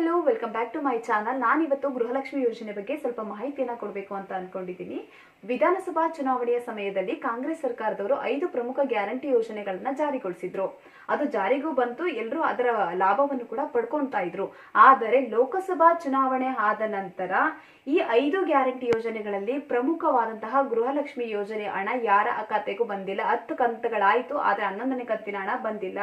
Hello welcome back to my channel ನಾನಿವತ್ತು ಗೃಹಲಕ್ಷ್ಮಿ ಯೋಜನೆ ಬಗ್ಗೆ ಸ್ವಲ್ಪ ಮಾಹಿತಿಯನ್ನು ಕೊಡಬೇಕು ಅಂತ ಅನ್ಕೊಂಡಿದ್ದೀನಿ. ವಿಧಾನಸಭಾ ಚುನಾವಣೆಯ ಸಮಯದಲ್ಲಿ ಕಾಂಗ್ರೆಸ್ ಸರ್ಕಾರದವರು ಐದು ಪ್ರಮುಖ ಗ್ಯಾರಂಟಿ ಯೋಜನೆಗಳನ್ನ ಜಾರಿಗೊಳಿಸಿದ್ರು. ಅದು ಜಾರಿಗೂ ಬಂತು ಎಲ್ಲರೂ ಅದರ ಲಾಭವನ್ನು ಕೂಡ ಪಡ್ಕೊಳ್ತಾ ಇದ್ರು. ಆದರೆ ಲೋಕಸಭಾ ಚುನಾವಣೆ ಆದ ನಂತರ ಈ ಐದು ಗ್ಯಾರಂಟಿ ಯೋಜನೆಗಳಲ್ಲಿ ಪ್ರಮುಖವಾದಂತಹ ಗೃಹಲಕ್ಷ್ಮಿ ಯೋಜನೆ ಹಣ ಯಾರ ಖಾತೆಗೂ ಬಂದಿಲ್ಲ. ಹತ್ತು ಕಂತುಗಳಾಯ್ತು, ಆದ್ರೆ ಹನ್ನೊಂದನೇ ಕಂತಿನ ಹಣ ಬಂದಿಲ್ಲ.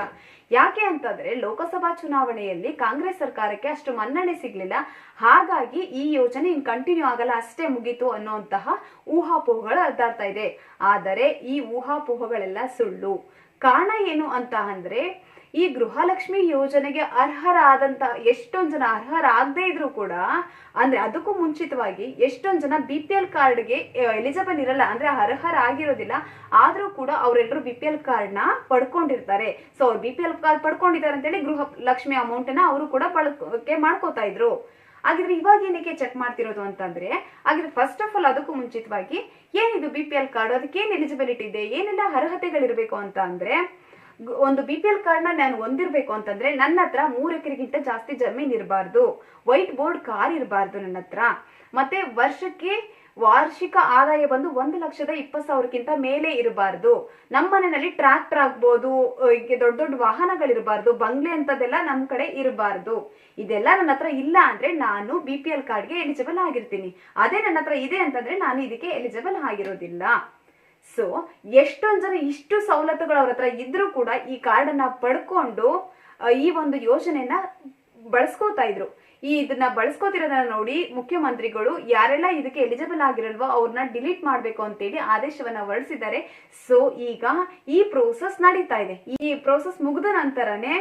ಯಾಕೆ ಅಂತಂದ್ರೆ ಲೋಕಸಭಾ ಚುನಾವಣೆಯಲ್ಲಿ ಕಾಂಗ್ರೆಸ್ ಸರ್ಕಾರಕ್ಕೆ ಮನ್ನಣೆ ಸಿಗ್ಲಿಲ್ಲ. ಹಾಗಾಗಿ ಈ ಯೋಜನೆ ಇನ್ ಕಂಟಿನ್ಯೂ ಆಗಲ್ಲ, ಅಷ್ಟೇ ಮುಗೀತು ಅನ್ನುವಂತಹ ಊಹಾಪೋಹಗಳು ಅದ್ದಾಡ್ತಾ ಇದೆ. ಆದರೆ ಈ ಊಹಾಪೋಹಗಳೆಲ್ಲ ಸುಳ್ಳು. ಕಾರಣ ಏನು ಅಂತ ಅಂದ್ರೆ, ಈ ಗೃಹಲಕ್ಷ್ಮಿ ಯೋಜನೆಗೆ ಅರ್ಹರಾದಂತ ಎಷ್ಟೊಂದ್ ಜನ, ಅರ್ಹರಾಗದೇ ಇದ್ರು ಕೂಡ, ಅಂದ್ರೆ ಅದಕ್ಕೂ ಮುಂಚಿತವಾಗಿ ಎಷ್ಟೊಂದ್ ಜನ ಬಿ ಪಿ ಎಲ್ ಕಾರ್ಡ್ಗೆ ಎಲಿಜಿಬಲ್ ಇರಲ್ಲ, ಅಂದ್ರೆ ಅರ್ಹರಾಗಿರೋದಿಲ್ಲ, ಆದ್ರೂ ಕೂಡ ಅವರೆಲ್ಲರೂ ಬಿ ಪಿ ಎಲ್ ಕಾರ್ಡ್ನ ಪಡ್ಕೊಂಡಿರ್ತಾರೆ. ಸೊ ಅವ್ರು ಬಿ ಪಿ ಎಲ್ ಕಾರ್ಡ್ ಪಡ್ಕೊಂಡಿದ್ದಾರೆ ಅಂತೇಳಿ ಗೃಹ ಲಕ್ಷ್ಮಿ ಅಮೌಂಟ್ನ ಅವರು ಕೂಡ ಬಳಕೆ ಮಾಡ್ಕೋತಾ ಇದ್ರು. ಹಾಗಿದ್ರೆ ಇವಾಗ ಏನಕ್ಕೆ ಚೆಕ್ ಮಾಡ್ತಿರೋದು ಅಂತಂದ್ರೆ, ಹಾಗಿದ್ರೆ ಫಸ್ಟ್ ಆಫ್ ಆಲ್ ಅದಕ್ಕೂ ಮುಂಚಿತವಾಗಿ ಏನಿದು ಬಿ ಪಿ ಎಲ್ ಕಾರ್ಡ್ ಅದಕ್ಕೆ ಏನ್ ಎಲಿಜಿಬಿಲಿಟಿ ಇದೆ, ಏನೆಲ್ಲ ಅರ್ಹತೆಗಳಿರಬೇಕು ಅಂತ ಅಂದ್ರೆ ಒಂದು ಬಿ ಪಿ ಎಲ್ ಕಾರ್ಡ್ನ ನಾನು ಹೊಂದಿರ್ಬೇಕು ಅಂತಂದ್ರೆ ನನ್ನ ಹತ್ರ ಮೂರು ಎಕರೆಗಿಂತ ಜಾಸ್ತಿ ಜಮೀನ್ ಇರಬಾರ್ದು. ವೈಟ್ ಬೋರ್ಡ್ ಕಾರ್ ಇರಬಾರ್ದು ನನ್ನ ಹತ್ರ. ಮತ್ತೆ ವರ್ಷಕ್ಕೆ ವಾರ್ಷಿಕ ಆದಾಯ ಬಂದು ಒಂದು ಲಕ್ಷದ ಇಪ್ಪತ್ತು ಸಾವಿರಕ್ಕಿಂತ ಮೇಲೆ ಇರಬಾರ್ದು. ನಮ್ಮ ಮನೆಯಲ್ಲಿ ಟ್ರ್ಯಾಕ್ಟರ್ ಆಗ್ಬೋದು ದೊಡ್ಡ ದೊಡ್ಡ ವಾಹನಗಳಿರಬಾರ್ದು, ಬಂಗ್ಲೆ ಅಂತದೆಲ್ಲ ನಮ್ಮ ಕಡೆ ಇರಬಾರ್ದು. ಇದೆಲ್ಲ ನನ್ನ ಹತ್ರ ಇಲ್ಲ ಅಂದ್ರೆ ನಾನು ಬಿ ಪಿ ಎಲ್ ಕಾರ್ಡ್ಗೆ ಎಲಿಜಿಬಲ್ ಆಗಿರ್ತೀನಿ. ಅದೇ ನನ್ನ ಹತ್ರ ಇದೆ ಅಂತಂದ್ರೆ ನಾನು ಇದಕ್ಕೆ ಎಲಿಜಿಬಲ್ ಆಗಿರೋದಿಲ್ಲ. ಸೊ ಎಷ್ಟೊಂದ್ ಜನ ಇಷ್ಟು ಸವಲತ್ತುಗಳು ಅವ್ರ ಹತ್ರ ಇದ್ರೂ ಕೂಡ ಈ ಕಾರ್ಡನ್ನ ಪಡ್ಕೊಂಡು ಈ ಒಂದು ಯೋಜನೆಯನ್ನ ಬಳಸ್ಕೋತಾ ಇದ್ರು. ಈ ಇದನ್ನ ಬಳಸ್ಕೋತಿರೋದನ್ನ ನೋಡಿ ಮುಖ್ಯಮಂತ್ರಿಗಳು, ಯಾರೆಲ್ಲ ಇದಕ್ಕೆ ಎಲಿಜಿಬಲ್ ಆಗಿರಲ್ವೋ ಅವ್ರನ್ನ ಡಿಲೀಟ್ ಮಾಡ್ಬೇಕು ಅಂತೇಳಿ ಆದೇಶವನ್ನ ಹೊರಡಿಸಿದ್ದಾರೆ. ಸೊ ಈಗ ಈ ಪ್ರೋಸೆಸ್ ನಡೀತಾ ಇದೆ. ಈ ಪ್ರೋಸೆಸ್ ಮುಗಿದ ನಂತರನೇ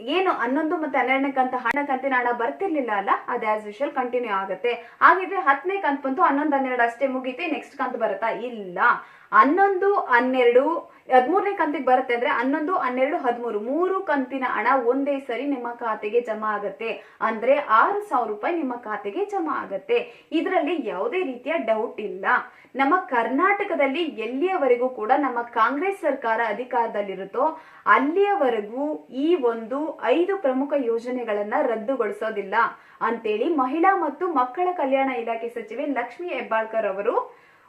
ಏನು ಹನ್ನೊಂದು ಮತ್ತೆ ಹನ್ನೆರಡನೇ ಕಂತ ಹಣ ಕಂತಿನ ಹಣ ಬರ್ತಿರ್ಲಿಲ್ಲ ಅಲ್ಲ? ಅದು ಆಸ್ ಯೂಶಲ್ ಕಂಟಿನ್ಯೂ ಆಗುತ್ತೆ. ಹಾಗಿದ್ರೆ ಹತ್ತನೇ ಕಂತ್ ಬಂತು, ಹನ್ನೊಂದು ಹನ್ನೆರಡು ಅಷ್ಟೇ ಮುಗೀತೆ ನೆಕ್ಸ್ಟ್ ಕಂತು ಬರುತ್ತಾ? ಇಲ್ಲ. ಹನ್ನೊಂದು, ಹನ್ನೆರಡು, ಹದಿಮೂರನೇ ಕಂತಿಗೆ ಬರುತ್ತೆ ಅಂದ್ರೆ ಹನ್ನೊಂದು, ಹನ್ನೆರಡು, ಹದಿಮೂರು. ಮೂರು ಕಂತಿನ ಹಣ ಒಂದೇ ಸರಿ ನಿಮ್ಮ ಖಾತೆಗೆ ಜಮಾ ಆಗತ್ತೆ. ಅಂದ್ರೆ ಆರು ಸಾವಿರ ರೂಪಾಯಿ ನಿಮ್ಮ ಖಾತೆಗೆ ಜಮಾ ಆಗತ್ತೆ. ಇದರಲ್ಲಿ ಯಾವುದೇ ರೀತಿಯ ಡೌಟ್ ಇಲ್ಲ. ನಮ್ಮ ಕರ್ನಾಟಕದಲ್ಲಿ ಎಲ್ಲಿಯವರೆಗೂ ಕೂಡ ನಮ್ಮ ಕಾಂಗ್ರೆಸ್ ಸರ್ಕಾರ ಅಧಿಕಾರದಲ್ಲಿರುತ್ತೋ ಅಲ್ಲಿಯವರೆಗೂ ಈ ಒಂದು ಐದು ಪ್ರಮುಖ ಯೋಜನೆಗಳನ್ನ ರದ್ದುಗೊಳಿಸೋದಿಲ್ಲ. ಅಂತೇಳಿ ಮಹಿಳಾ ಮತ್ತು ಮಕ್ಕಳ ಕಲ್ಯಾಣ ಇಲಾಖೆ ಸಚಿವೆ ಲಕ್ಷ್ಮಿ ಹೆಬ್ಬಾಳ್ಕರ್ ಅವರು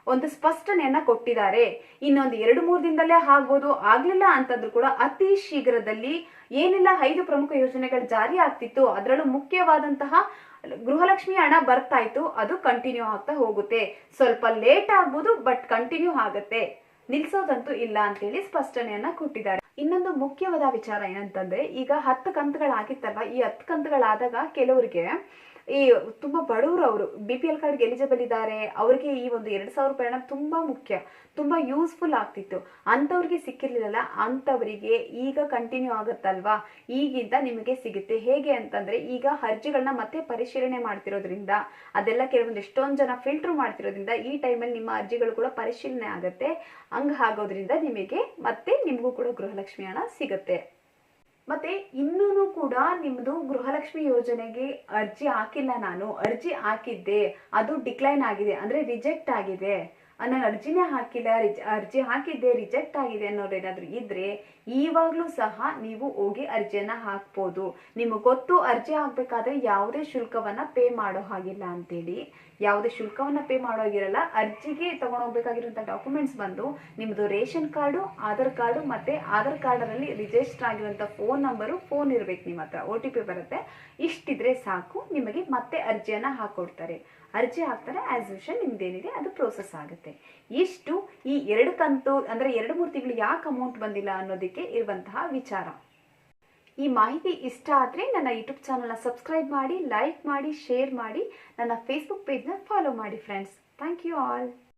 ಒಂದು ಸ್ಪಷ್ಟನೆಯನ್ನ ಕೊಟ್ಟಿದ್ದಾರೆ. ಇನ್ನೊಂದು ಎರಡು ಮೂರು ದಿನದಲ್ಲೇ ಆಗ್ಬೋದು, ಆಗ್ಲಿಲ್ಲ ಅಂತಂದ್ರೂ ಕೂಡ ಅತಿ ಶೀಘ್ರದಲ್ಲಿ ಏನೆಲ್ಲ, ಐದು ಪ್ರಮುಖ ಯೋಜನೆಗಳು ಜಾರಿ ಆಗ್ತಿತ್ತು. ಅದರಲ್ಲೂ ಮುಖ್ಯವಾದಂತಹ ಗೃಹಲಕ್ಷ್ಮಿ ಹಣ ಬರ್ತಾ ಇತ್ತು. ಅದು ಕಂಟಿನ್ಯೂ ಆಗ್ತಾ ಹೋಗುತ್ತೆ. ಸ್ವಲ್ಪ ಲೇಟ್ ಆಗ್ಬೋದು ಬಟ್ ಕಂಟಿನ್ಯೂ ಆಗತ್ತೆ. ನಿಲ್ಸೋದಂತೂ ಇಲ್ಲ ಅಂತ ಹೇಳಿ ಸ್ಪಷ್ಟನೆಯನ್ನ ಕೊಟ್ಟಿದ್ದಾರೆ. ಇನ್ನೊಂದು ಮುಖ್ಯವಾದ ವಿಚಾರ ಏನಂತಂದ್ರೆ, ಈಗ ಹತ್ತು ಕಂತುಗಳಾಗಿತ್ತಲ್ವ? ಈ ಹತ್ತು ಕಂತುಗಳಾದಾಗ ಕೆಲವರಿಗೆ ಈ ತುಂಬ ಬಡವರು ಅವರು ಬಿ ಪಿ ಎಲ್ ಕಾರ್ಡ್ಗೆ ಎಲಿಜಿಬಲ್ ಇದ್ದಾರೆ, ಅವ್ರಿಗೆ ಈ ಒಂದು ಎರಡು ಸಾವಿರ ರೂಪಾಯಿ ಹಣ ತುಂಬ ಮುಖ್ಯ, ತುಂಬ ಯೂಸ್ಫುಲ್ ಆಗ್ತಿತ್ತು. ಅಂಥವ್ರಿಗೆ ಸಿಕ್ಕಿರಲಿಲ್ಲಲ್ಲ, ಅಂಥವರಿಗೆ ಈಗ ಕಂಟಿನ್ಯೂ ಆಗುತ್ತಲ್ವಾ? ಈಗಿಂದ ನಿಮಗೆ ಸಿಗುತ್ತೆ. ಹೇಗೆ ಅಂತಂದರೆ, ಈಗ ಅರ್ಜಿಗಳನ್ನ ಮತ್ತೆ ಪರಿಶೀಲನೆ ಮಾಡ್ತಿರೋದ್ರಿಂದ, ಅದೆಲ್ಲ ಕೆಲವೊಂದು ಎಷ್ಟೊಂದು ಜನ ಫಿಲ್ಟರ್ ಮಾಡ್ತಿರೋದ್ರಿಂದ, ಈ ಟೈಮಲ್ಲಿ ನಿಮ್ಮ ಅರ್ಜಿಗಳು ಕೂಡ ಪರಿಶೀಲನೆ ಆಗುತ್ತೆ. ಹಂಗೆ ಆಗೋದ್ರಿಂದ ನಿಮಗೆ ಮತ್ತೆ ನಿಮಗೂ ಕೂಡ ಗೃಹಲಕ್ಷ್ಮಿ ಹಣ ಸಿಗುತ್ತೆ. ಮತ್ತೆ ಇನ್ನೂ ಕೂಡ ನಿಮ್ದು ಗೃಹಲಕ್ಷ್ಮಿ ಯೋಜನೆಗೆ ಅರ್ಜಿ ಹಾಕಿಲ್ಲ ನಾನು. ಅರ್ಜಿ ಹಾಕಿದ್ದೆ. ಅದು ಡಿಕ್ಲೈನ್ ಆಗಿದೆ. ಅಂದ್ರೆ ರಿಜೆಕ್ಟ್ ಆಗಿದೆ. ನಾನು ಅರ್ಜಿನೇ ಹಾಕಿಲ್ಲ ರಿಜ್ ಅರ್ಜಿ ಹಾಕಿದ್ದೆ ರಿಜೆಕ್ಟ್ ಆಗಿದೆ ಅನ್ನೋರು ಏನಾದರೂ ಇದ್ರೆ ಈವಾಗಲೂ ಸಹ ನೀವು ಹೋಗಿ ಅರ್ಜಿಯನ್ನ ಹಾಕ್ಬೋದು. ನಿಮಗೆ ಗೊತ್ತು ಅರ್ಜಿ ಹಾಕಬೇಕಾದ್ರೆ ಯಾವುದೇ ಶುಲ್ಕವನ್ನ ಪೇ ಮಾಡೋ ಹಾಗಿಲ್ಲ ಅಂತೇಳಿ. ಯಾವುದೇ ಶುಲ್ಕವನ್ನ ಪೇ ಮಾಡೋ ಹಾಗಿರಲ್ಲ, ಅರ್ಜಿಗೆ ತೊಗೊಂಡೋಗ್ಬೇಕಾಗಿರುವಂಥ ಡಾಕ್ಯುಮೆಂಟ್ಸ್ ಬಂದು ನಿಮ್ಮದು ರೇಷನ್ ಕಾರ್ಡು, ಆಧಾರ್ ಕಾರ್ಡು ಮತ್ತೆ ಆಧಾರ್ ಕಾರ್ಡಲ್ಲಿ ರಿಜಿಸ್ಟರ್ ಆಗಿರುವಂಥ ಫೋನ್ ನಂಬರು ಫೋನ್ ಇರಬೇಕು ನಿಮ್ಮ ಹತ್ರ. ಒ ಟಿ ಪಿ ಬರುತ್ತೆ. ಇಷ್ಟಿದ್ರೆ ಸಾಕು, ನಿಮಗೆ ಮತ್ತೆ ಅರ್ಜಿಯನ್ನ ಹಾಕ್ಕೊಡ್ತಾರೆ ಅರ್ಜಿ ಹಾಕ್ತಾರೆ ಆಸ್ ಯೂಶಲ್ ನಿಮ್ದೇನಿದೆ, ಅದು ಪ್ರೋಸೆಸ್ ಆಗುತ್ತೆ. ಇಷ್ಟು ಈ ಎರಡು ಕಂತು, ಅಂದ್ರೆ ಎರಡು ಮೂರು ತಿಂಗಳು ಯಾಕೆ ಅಮೌಂಟ್ ಬಂದಿಲ್ಲ ಅನ್ನೋದಕ್ಕೆ ಇರುವಂತಹ ವಿಚಾರ. ಈ ಮಾಹಿತಿ ಇಷ್ಟ ಆದರೆ ನನ್ನ ಯೂಟ್ಯೂಬ್ ಚಾನಲ್ನ ಸಬ್ಸ್ಕ್ರೈಬ್ ಮಾಡಿ ಲೈಕ್ ಮಾಡಿ ಶೇರ್ ಮಾಡಿ, ನನ್ನ ಫೇಸ್ಬುಕ್ ಪೇಜ್ನ ಫಾಲೋ ಮಾಡಿ ಫ್ರೆಂಡ್ಸ್ ಥ್ಯಾಂಕ್ ಯು ಆಲ್